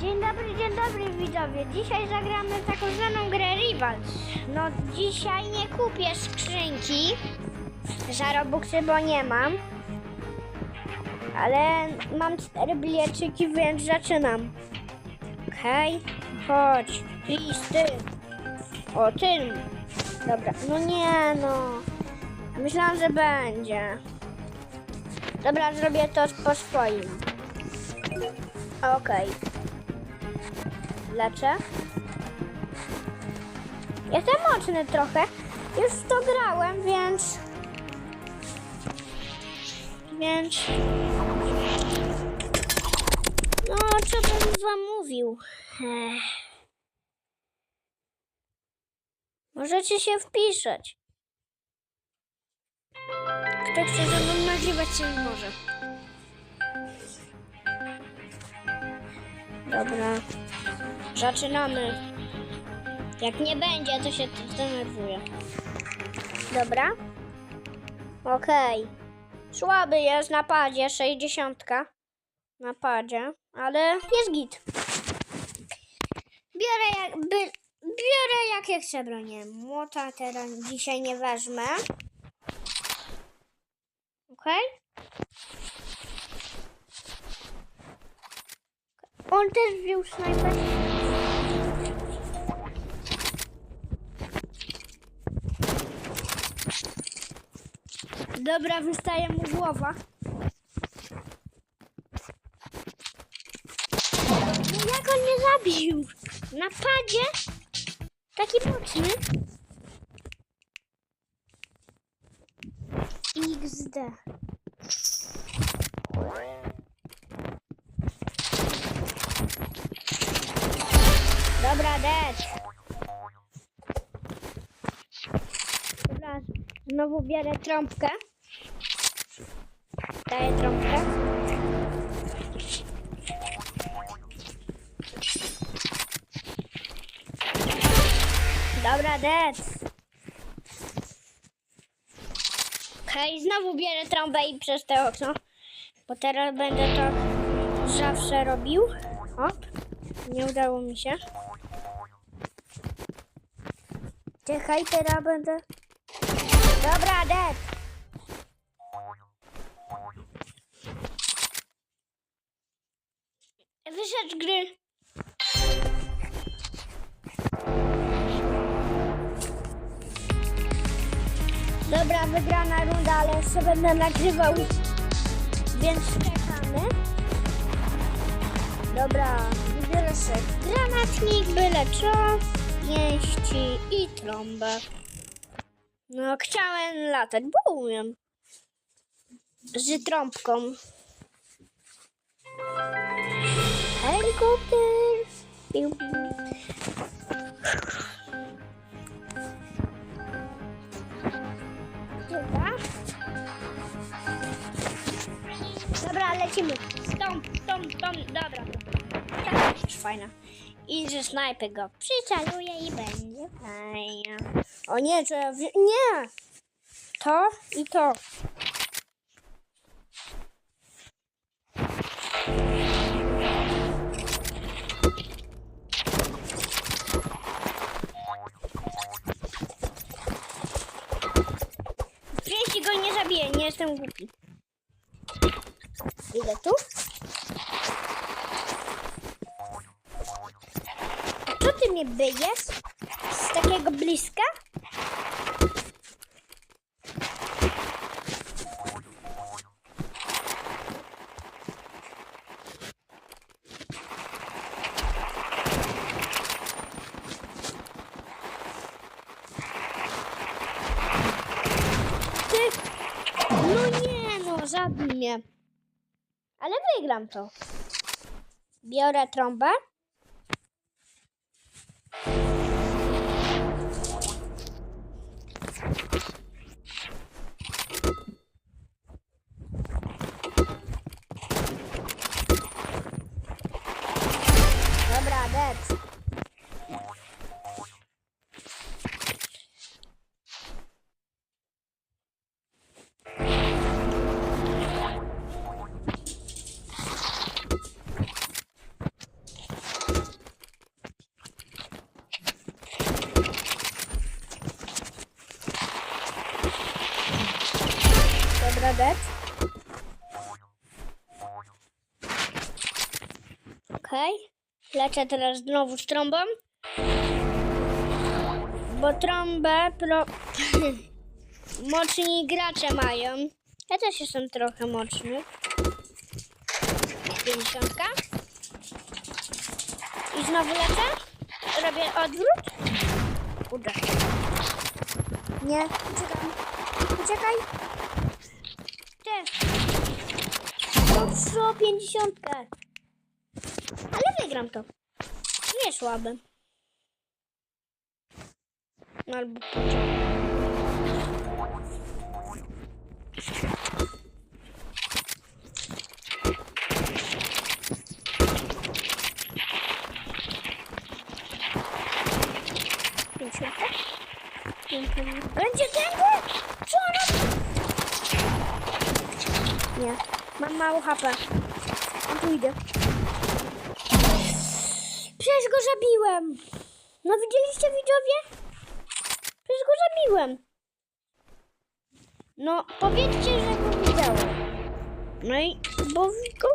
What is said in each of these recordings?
Dzień dobry, dzień dobry widzowie. Dzisiaj zagramy taką zwaną grę Rivals. No dzisiaj nie kupię skrzynki za Robuxy, bo nie mam. Ale mam cztery bilieczyki, więc zaczynam. Okej, chodź. Please, ty. O, ty. Dobra, no nie no. Myślałam, że będzie. Dobra, zrobię to po swoim. Okej. Leczę. Jestem mocny trochę. Już to grałem, więc... Więc... No, co bym wam mówił? Ech. Możecie się wpisać. Kto chce ze mną nagrywać się może. Dobra. Zaczynamy. Jak nie będzie, to się zdenerwuję. Dobra. Okej. Słaby jest na padzie, 60. Na padzie, ale jest git. Biorę jak, by, biorę jakie chcę bronię. Młota teraz dzisiaj nie wezmę. Okej? On też wziął snajper. Dobra, wystaje mu głowa. No jak on mnie zabił? Na padzie? Taki mocny. XD. Dobra, dead. Dobra, znowu bierę trąbkę. Daję trąbkę. Dobra, dead. Okej, znowu bierę trąbę i przez te okno. Bo teraz będę to zawsze robił. Hop. Nie udało mi się. Czekaj, teraz będę. Dobra, dead. Wyszedł z gry. Dobra, wygrana runda, ale jeszcze będę nagrywał, więc czekamy. Dobra, wybiorę sobie granatnik, byle co, pięści i trąbę. No, chciałem latać, bo umiem. Z trąbką. Helikopter. Dobra. Dobra, lecimy. Stąd, stąd, stąd. Dobra. Tak, już fajna. I że snajpy go przyczaluję i będzie fajnie. O nie, czy ja Nie! To i to. Go nie zabiję, nie jestem głupi. Idę tu. A co ty mnie byjesz? Z takiego bliska? Ty! No nie no, zabij. Ale wygram to. Biorę trąbę. Dobra, dead. Okej. Lecę teraz znowu z trąbą. Bo trąbę pro... mocni gracze mają. Ja też jestem trochę mocny. 50. I znowu lecę. Robię odwrót. Uda się. Nie, uciekam. Uciekaj. Ty. No co, 50. Ale wygram to. Nie słabe. No albo. Będzie tędy? Co ona? Nie, mało HP. A tu idę. Przecież go zabiłem. No widzieliście widzowie? Przecież go zabiłem. No powiedzcie, że go widziałem. No i bo go?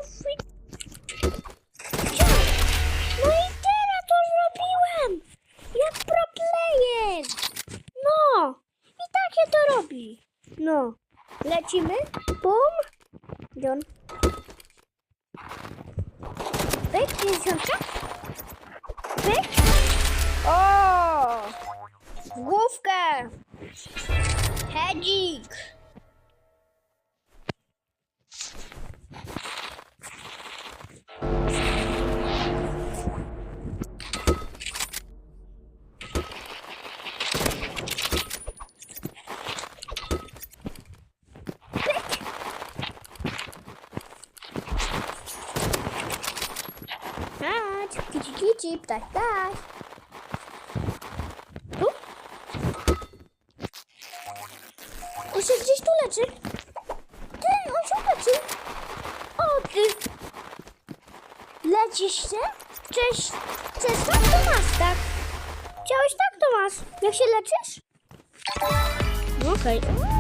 No i teraz to zrobiłem. Jak pro player. No. I takie to robi. No. Lecimy. Bum. John. Pyk, 50. Pyk. O! W główkę. Kici ptak ptak. Tu? On się gdzieś tu leczy. Ty, on się leczy. O, ty. Lecisz się? Cześć. Cześć, tak to masz, tak? Chciałeś tak to masz. Jak się leczysz? Okej.